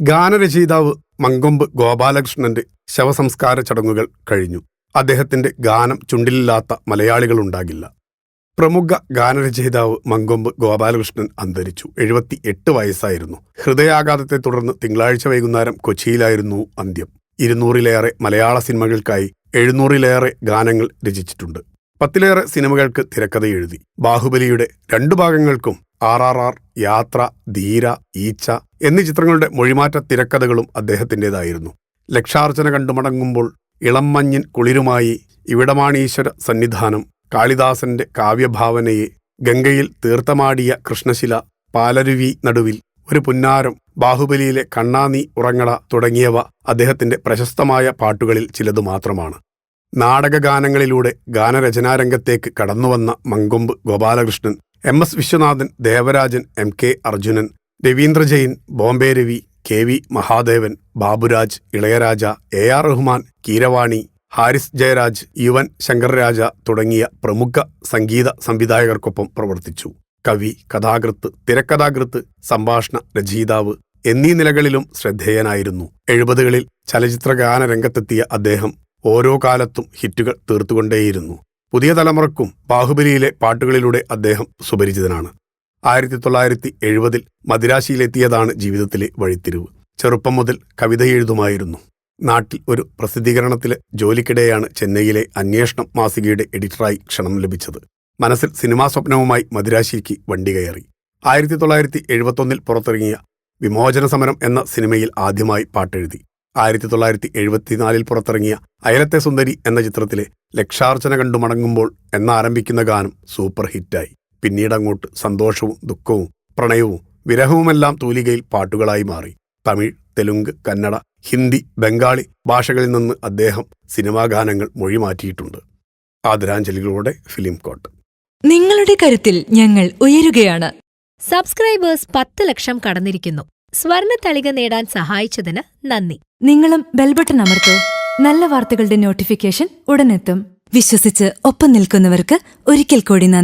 ഗാനരചയിതാവ് മങ്കൊമ്പ് ഗോപാലകൃഷ്ണന്റെ ശവസംസ്കാര ചടങ്ങുകൾ കഴിഞ്ഞു. അദ്ദേഹത്തിന്റെ ഗാനം ചുണ്ടിലില്ലാത്ത മലയാളികളുണ്ടാകില്ല പ്രമുഖ ഗാനരചയിതാവ് മങ്കൊമ്പ് ഗോപാലകൃഷ്ണൻ അന്തരിച്ചു. എഴുപത്തി എട്ട് വയസ്സായിരുന്നു. ഹൃദയാഘാതത്തെ തുടർന്ന് തിങ്കളാഴ്ച വൈകുന്നേരം കൊച്ചിയിലായിരുന്നു അന്ത്യം. ഇരുന്നൂറിലേറെ മലയാള സിനിമകൾക്കായി എഴുന്നൂറിലേറെ ഗാനങ്ങൾ രചിച്ചിട്ടുണ്ട്. പത്തിലേറെ സിനിമകൾക്ക് തിരക്കഥ എഴുതി. ബാഹുബലിയുടെ രണ്ടു ഭാഗങ്ങൾക്കും ആർ ആർ ആർ യാത്ര ധീര ഈച്ച എന്നീ ചിത്രങ്ങളുടെ മൊഴിമാറ്റ തിരക്കഥകളും അദ്ദേഹത്തിന്റെതായിരുന്നു. ലക്ഷാർച്ചന കണ്ടുമടങ്ങുമ്പോൾ ഇളം മഞ്ഞിൻ കുളിരുമായി ഇവിടമാണീശ്വര സന്നിധാനം. കാളിദാസന്റെ കാവ്യഭാവനയെ ഗംഗയിൽ തീർത്ഥമാടിയ കൃഷ്ണശില പാലരുവി നടുവിൽ ഒരു പുന്നാരം ബാഹുബലിയിലെ കണ്ണാനി ഉറങ്ങള തുടങ്ങിയവ അദ്ദേഹത്തിന്റെ പ്രശസ്തമായ പാട്ടുകളിൽ ചിലതു മാത്രമാണ്. നാടകഗാനങ്ങളിലൂടെ ഗാനരചനാരംഗത്തേക്ക് കടന്നുവന്ന Mankombu Gopalakrishnan M S Viswanathan Devarajan M K Arjunan Ravindra Jain Bombay Ravi K V Mahadevan Baburaj Ilaiyaraaja A R Rahman Keeravani Harris Jayaraj Yuvan Shankar Raja തുടങ്ങിയ പ്രമുഖ സംഗീത സംവിധായകർക്കൊപ്പം പ്രവർത്തിച്ചു. കവി കഥാകൃത്ത് തിരക്കഥാകൃത്ത് സംഭാഷണ രചയിതാവ് എന്നീ നിലകളിലും ശ്രദ്ധേയനായിരുന്നു. എഴുപതുകളിൽ ചലച്ചിത്ര ഗാന രംഗത്തെത്തിയ അദ്ദേഹം ഓരോ കാലത്തും ഹിറ്റുകൾ തീർത്തുകൊണ്ടേയിരുന്നു. പുതിയ തലമുറക്കും ബാഹുബലിയിലെ പാട്ടുകളിലൂടെ അദ്ദേഹം സുപരിചിതനാണ്. ആയിരത്തി തൊള്ളായിരത്തി എഴുപതിൽ മദിരാശിയിലെത്തിയതാണ് ജീവിതത്തിലെ വഴിത്തിരിവ്. ചെറുപ്പം മുതൽ കവിത എഴുതുമായിരുന്നു. നാട്ടിൽ ഒരു പ്രസിദ്ധീകരണത്തിലെ ജോലിക്കിടെയാണ് ചെന്നൈയിലെ അന്വേഷണം മാസികയുടെ എഡിറ്ററായി ക്ഷണം ലഭിച്ചത്. മനസ്സിൽ സിനിമാ സ്വപ്നവുമായി മദിരാശിക്ക് വണ്ടി കയറി. ആയിരത്തി തൊള്ളായിരത്തി എഴുപത്തൊന്നിൽ പുറത്തിറങ്ങിയ വിമോചന സമരം എന്ന സിനിമയിൽ ആദ്യമായി പാട്ടെഴുതി. ആയിരത്തി തൊള്ളായിരത്തി എഴുപത്തിനാലിൽ പുറത്തിറങ്ങിയ അയലത്തെ സുന്ദരി എന്ന ചിത്രത്തിലെ ലക്ഷാർച്ചന കണ്ടു മടങ്ങുമ്പോൾ എന്നാരംഭിക്കുന്ന ഗാനം സൂപ്പർ ഹിറ്റായി പിന്നീടങ്ങോട്ട് സന്തോഷവും ദുഃഖവും പ്രണയവും വിരഹവുമെല്ലാം തൂലികയിൽ പാട്ടുകളായി മാറി. തമിഴ് തെലുങ്ക് കന്നഡ ഹിന്ദി ബംഗാളി ഭാഷകളിൽ നിന്ന് അദ്ദേഹം സിനിമാ ഗാനങ്ങൾ മൊഴിമാറ്റിയിട്ടുണ്ട് ആദരാഞ്ജലികളോടെ ഫിലിം കോട്ട്. നിങ്ങളുടെ കരുത്തിൽ ഞങ്ങൾ ഉയരുകയാണ്. സബ്സ്ക്രൈബേഴ്സ് പത്ത് ലക്ഷം കടന്നിരിക്കുന്നു. സ്വർണ തളിക നേടാൻ സഹായിച്ചതിന് നന്ദി. നിങ്ങളും ബെൽബട്ടൺ അമർത്തോ. നല്ല വാർത്തകളുടെ നോട്ടിഫിക്കേഷൻ ഉടനെത്തും. വിശ്വസിച്ച് ഒപ്പം നിൽക്കുന്നവർക്ക് ഒരിക്കൽ കൂടി നന്ദി.